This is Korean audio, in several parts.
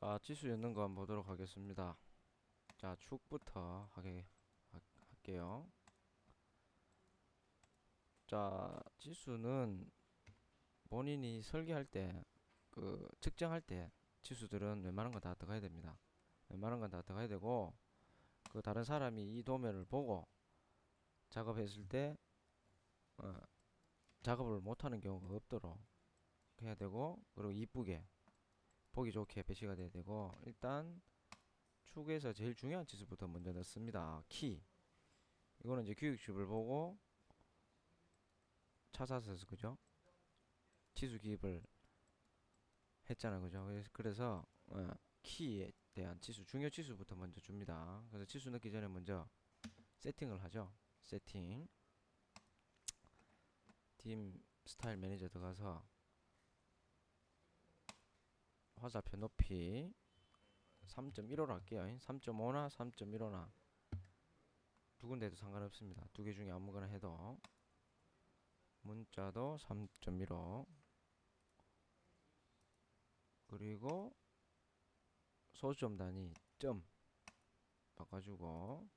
자, 지수 였는 거 한번 보도록 하겠습니다. 자, 축부터 하게 하, 할게요. 자, 지수는 본인이 설계할 때, 그 측정할 때 지수들은 웬만한 건 다 들어가야 됩니다. 웬만한 건 다 들어가야 되고, 그 다른 사람이 이 도면을 보고 작업했을 때 어, 작업을 못하는 경우가 없도록 해야 되고, 그리고 이쁘게 보기 좋게 배치가 돼야 되고 일단 축에서 제일 중요한 지수부터 먼저 넣습니다. 키. 이거는 이제 교육집을 보고 찾아서 그죠? 지수 기입을 했잖아 그죠? 그래서, 어, 키에 대한 지수 중요 지수부터 먼저 줍니다. 그래서 지수 넣기 전에 먼저 세팅을 하죠. 세팅. 팀 스타일 매니저 들어가서 화살표 높이 3.15로 할게요. 3.5나 3.15나 두 군데도 상관없습니다. 두 개 중에 아무거나 해도 문자도 3.15 그리고 소수점 단위 점 바꿔주고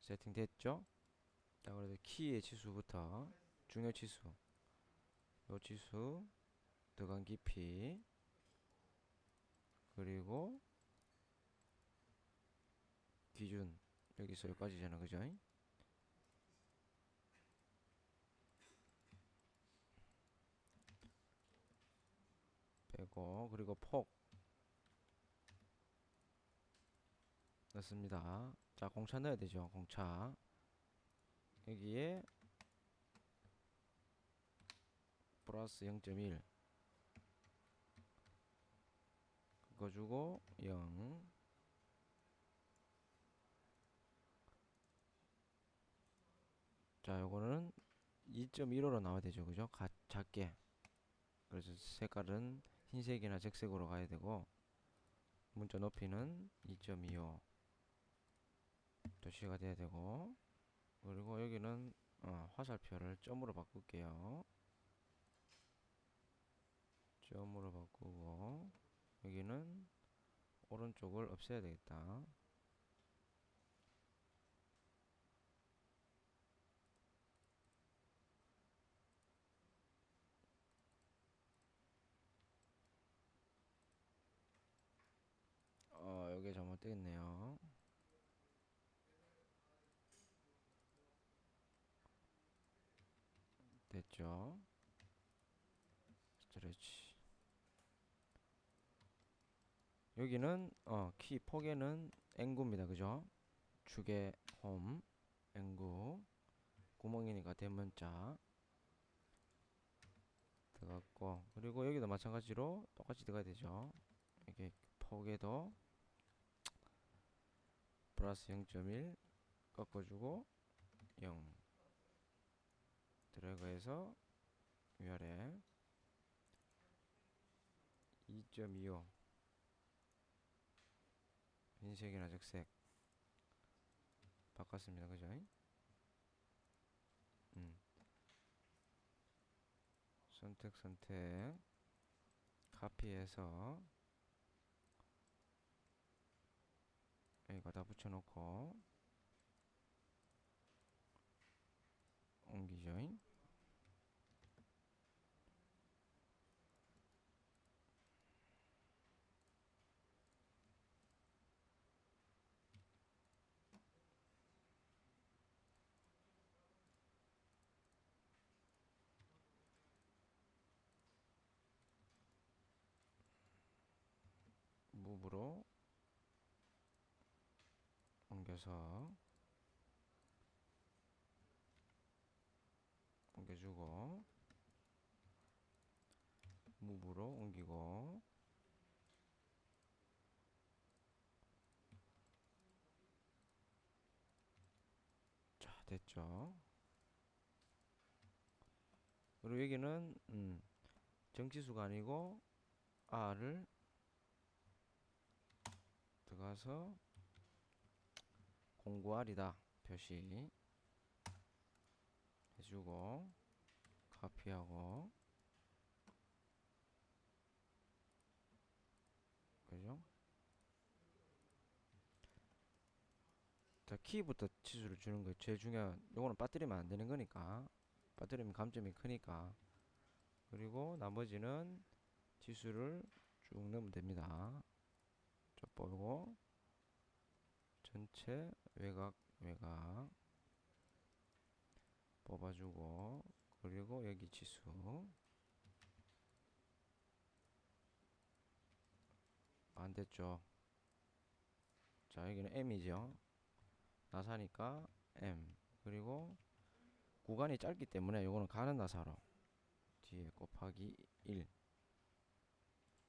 세팅 됐죠? 자 그래서 키의 지수부터 중요 지수 요 지수 들어간 깊이. 그리고 기준 여기서 여기까지잖아 그죠? 빼고 그리고 폭. 넣습니다. 자 공차 넣어야 되죠 공차. 여기에 플러스 0.1 그거 주고 0 자, 요거는 2.15로 나와야 되죠. 그죠? 가, 작게. 그래서 색깔은 흰색이나 적색으로 가야 되고, 문자 높이는 2.25 도시가 돼야 되고, 그리고 여기는 어, 화살표를 점으로 바꿀게요. 점으로 바꾸고, 여기는 오른쪽을 없애야 되겠다. 어, 여기 잘못되겠네요. 됐죠? 스트레치. 여기는 어, 키 폭에는 N구입니다. 그죠? 축의 홈 N구 구멍이니까 대문자 들어갔고 그리고 여기도 마찬가지로 똑같이 들어가야 되죠. 이게 폭에도 플러스 0.1 꺾어주고 0 드래그해서 위아래 2.25 흰색이나 적색 바꿨습니다. 그죠? 음. 선택 선택. 카피해서 여기가 다 붙여놓고 옮기죠 무브로 옮겨서 옮겨주고 무브로 옮기고 자 됐죠? 그리고 여기는 음, 정치수가 아니고 R을 들어가서 공구하리다 표시 해주고 카피하고 그죠? 자 키부터 치수를 주는 거 제일 중요한 요거는 빠뜨리면 안 되는 거니까. 빠뜨리면 감점이 크니까. 그리고 나머지는 치수를 쭉 넣으면 됩니다. 쭉 보고 전체 외곽 외곽 뽑아주고 그리고 여기 치수 안 됐죠. 자 여기는 M이죠. 나사니까 M 그리고 구간이 짧기 때문에 요거는 가는 나사로 뒤에 곱하기 1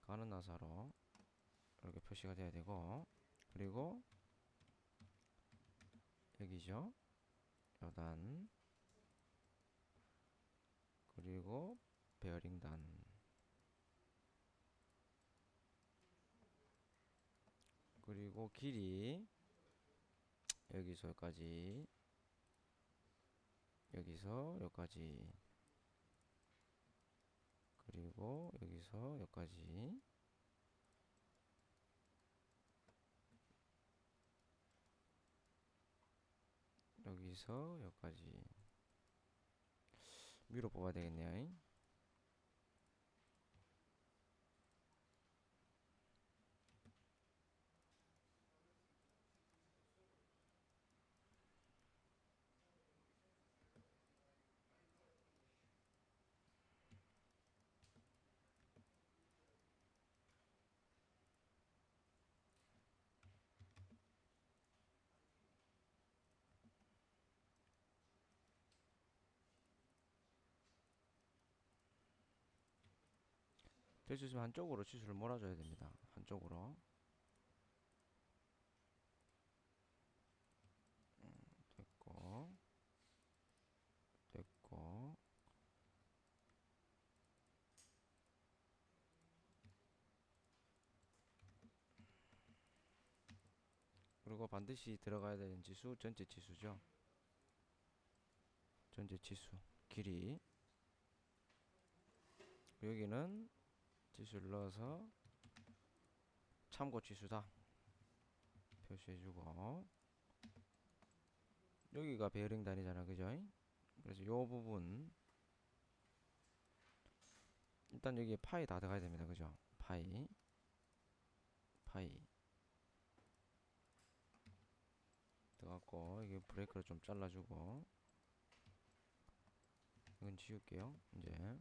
가는 나사로 이렇게 표시가 돼야 되고 그리고 여기죠? 여단 그리고 베어링단. 그리고 길이 여기서 여기까지 여기서 여기까지. 그리고 여기서 여기까지 여기서 여기까지 위로 뽑아야 되겠네요. 될 수 있으면 한쪽으로 치수를 몰아줘야 됩니다. 한쪽으로. 음, 됐고, 됐고. 그리고 반드시 들어가야 되는 지수 전체 치수죠. 전체 치수 길이 여기는 지수를 넣어서 참고 지수다. 표시해주고. 여기가 베어링 단이잖아 그죠? 그래서 요 부분 일단 여기에 파이 다 들어가야 됩니다 그죠? 파이. 파이. 들어갔고 이게 브레이크를 좀 잘라주고. 이건 지울게요 이제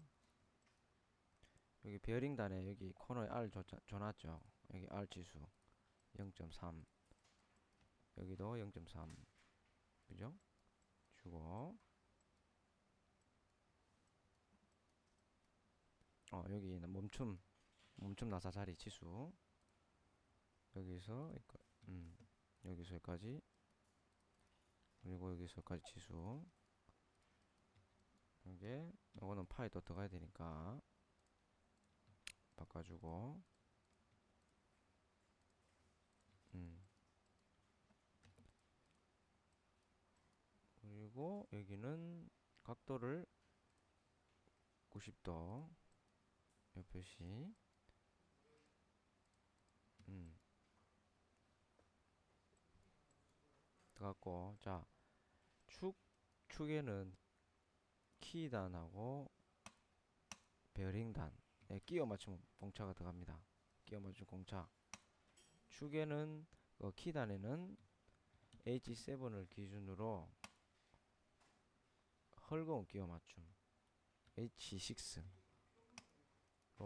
여기 베어링 단에 여기 코너에 R 줘, 줘놨죠. 여기 R 지수 0.3 여기도 0.3 그죠? 주고. 어 여기 멈춤 멈춤 나사 자리 지수. 여기서 음 여기서 여기까지. 그리고 여기서까지 지수. 이게 이거는 파에 또 들어가야 되니까 바꿔주고. 음. 그리고 여기는 각도를 90도 요 표시. 음. 들어갔고 자 축 축에는 키단하고 베어링단 네, 끼워 맞춤 공차가 들어갑니다. 끼워 맞춤 공차. 축에는 어, 키단에는 H7을 기준으로 헐거운 끼워 맞춤 H6로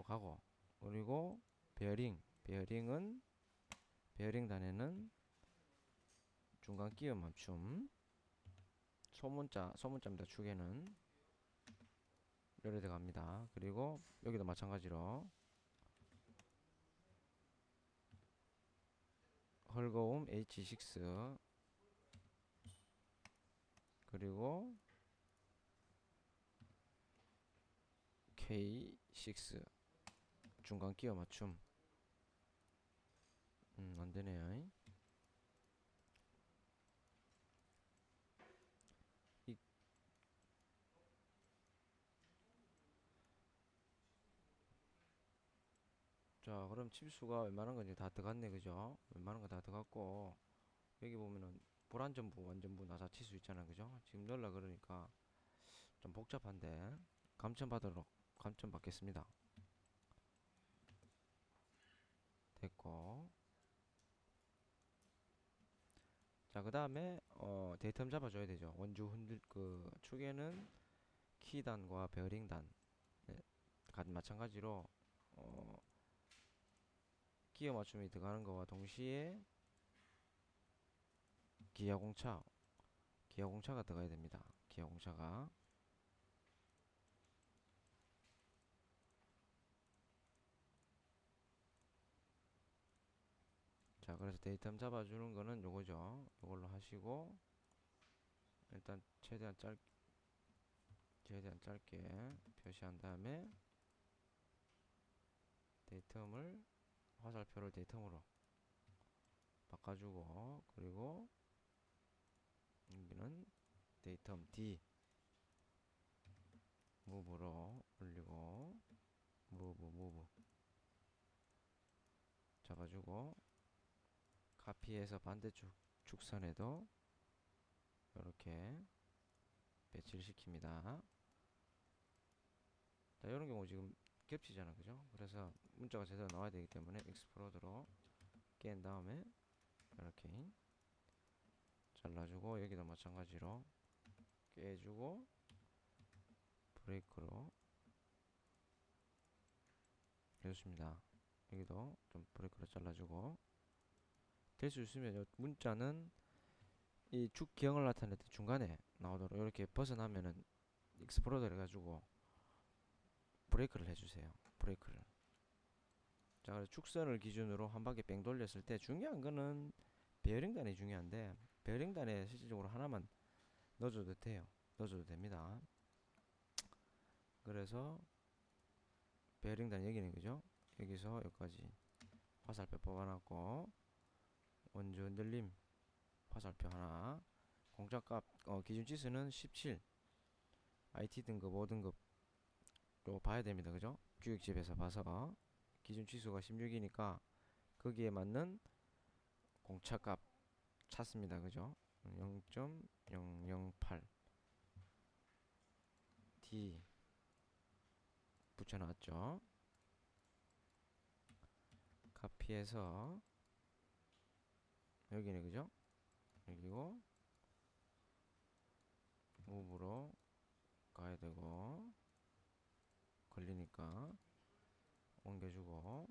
가고 그리고 베어링 베어링은 베어링 단에는 중간 끼워 맞춤 소문자 소문자입니다. 축에는 열에 들어갑니다. 그리고 여기도 마찬가지로 헐거움 H6 그리고 K6 중간 끼워 맞춤. 음 안되네요 자 그럼 칩수가 웬만한 건 이제 다 들어갔네 그죠? 웬만한 거 다 들어갔고 여기 보면은 불완전부 완전부 나사 칠수 있잖아 그죠? 지금 넣으려 그러니까 좀 복잡한데 감천 받도록 감천 받겠습니다. 됐고. 자 그 다음에 어 데이터 잡아줘야 되죠. 원주 흔들 그 축에는 키단과 베어링단 네, 가- 마찬가지로 어 기어 맞춤이 들어가는 거와 동시에 기아 공차 기아 공차가 들어가야 됩니다. 기아 공차가. 자 그래서 데이터 잡아주는 거는 요거죠. 요걸로 하시고 일단 최대한 짧 최대한 짧게 표시한 다음에 데이텀을 화살표를 데이텀으로 바꿔주고 그리고 여기는 데이텀 D 무브로 올리고 무브 무브 잡아주고 카피해서 반대쪽 축선에도 이렇게 배치를 시킵니다. 자, 이런 경우 지금 겹치잖아, 그죠? 그래서 문자가 제대로 나와야 되기 때문에 익스플로드로 깬 다음에 이렇게 잘라주고 여기도 마찬가지로 깨주고 브레이크로 해줬습니다. 여기도 좀 브레이크로 잘라주고 될 수 있으면 요 문자는 이 축 기형을 나타낼 때 중간에 나오도록 이렇게 벗어나면은 익스플로더 해가지고 브레이크를 해주세요. 브레이크를. 자, 그래서 축선을 기준으로 한 바퀴 뺑 돌렸을 때 중요한 거는 베어링단이 중요한데 베어링단에 실질적으로 하나만 넣어줘도 돼요. 넣어줘도 됩니다. 그래서 베어링단 여기는 그죠? 여기서 여기까지 화살표 뽑아놨고 원주 흔들림 화살표 하나 공작값 어, 기준 지수는 17 IT 등급 5등급 로 봐야 됩니다. 그죠? 규격집에서 봐서 기준 지수가 16이니까 거기에 맞는 공차값 찾습니다. 그죠? 0.008 D 붙여놨죠. 카피해서 여기네. 그죠? 여기고 무브로 가야 되고 걸리니까 옮겨주고.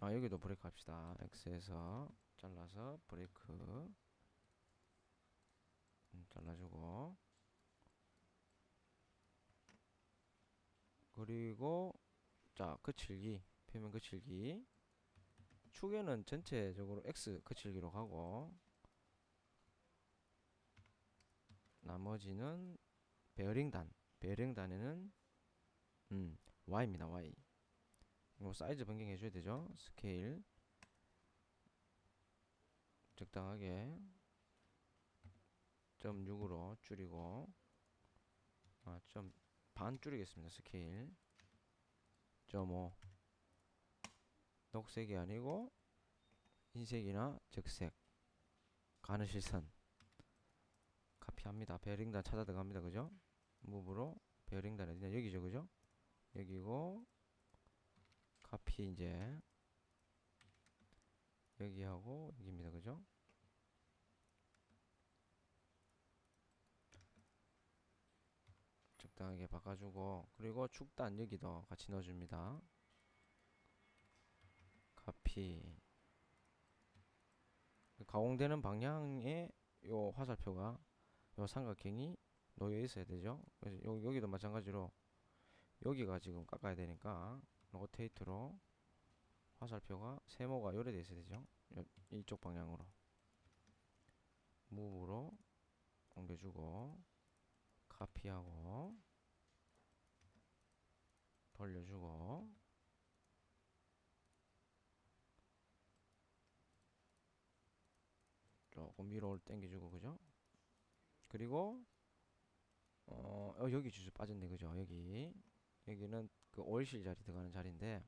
아 여기도 브레이크 합시다. X에서 잘라서 브레이크. 음, 잘라주고. 그리고 자 거칠기. 표면 거칠기 축에는 전체적으로 X 거칠기로 가고 나머지는 베어링단 베어링단에는 음 Y입니다 Y. 이거 사이즈 변경해 줘야 되죠? 스케일. 적당하게 0.6으로 줄이고 아, 좀 반 줄이겠습니다. 스케일. 0.5 녹색이 아니고 흰색이나 적색 가느실선 카피합니다. 베어링단 찾아 들어갑니다. 그죠? 무브로 베어링단 어디냐 여기죠. 그죠? 여기고 카피 이제 여기하고 여기입니다. 그죠? 적당하게 바꿔주고 그리고 축단 여기도 같이 넣어줍니다 카피. 가공되는 방향에 요 화살표가 요 삼각형이 놓여 있어야 되죠. 그래서 요, 여기도 마찬가지로 여기가 지금 깎아야 되니까 로테이트로 화살표가 세모가 요래 돼 있어야 되죠. 요, 이쪽 방향으로 무브로 옮겨주고 카피하고 돌려주고 조금 위로 당겨주고 그죠? 그리고 어, 어 여기 주소 빠졌네 그죠? 여기. 여기는 그 오일실 자리 들어가는 자리인데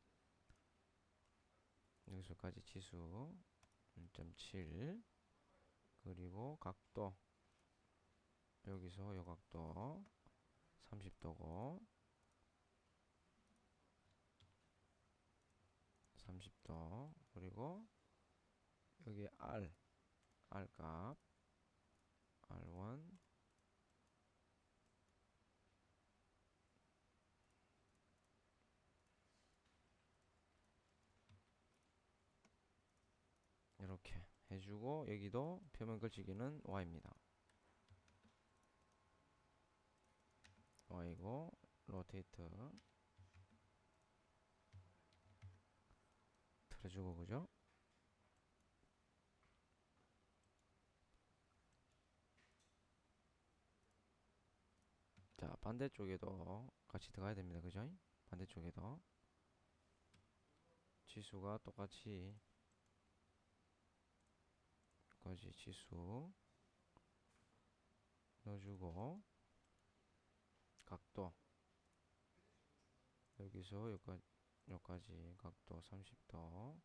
여기서까지 지수 1.7 그리고 각도. 여기서 요 각도 30도고 30도. 그리고 여기 R R 값 R1 이렇게 해주고 여기도 표면 걸치기는 Y입니다. Y고 로테이트 틀어주고 그죠? 자 반대쪽에도 같이 들어가야 됩니다. 그죠? 반대쪽에도 지수가 똑같이 까지 지수. 넣어주고 각도. 여기서 여기까지, 여기까지 각도 30도.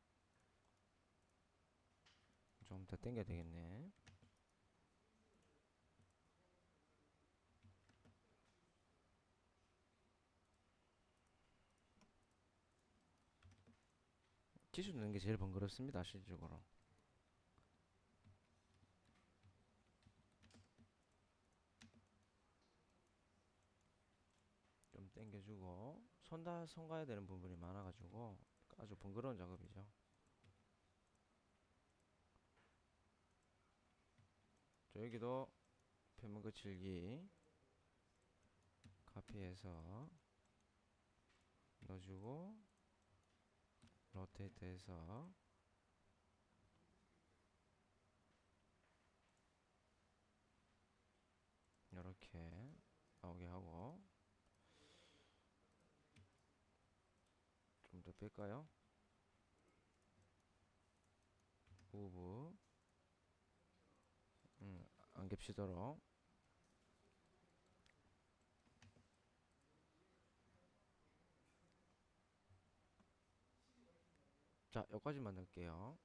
좀 더 당겨야 되겠네 지수 넣는 게 제일 번거롭습니다 실질적으로 좀 당겨주고 손다 손가야 되는 부분이 많아가지고 아주 번거로운 작업이죠. 저 여기도 표면 거칠기 카피해서 넣어주고 로테이트 해서 이렇게 나오게 하고 좀 더 뺄까요? 우브 음, 안 겹치도록 자 여기까지만 넣을게요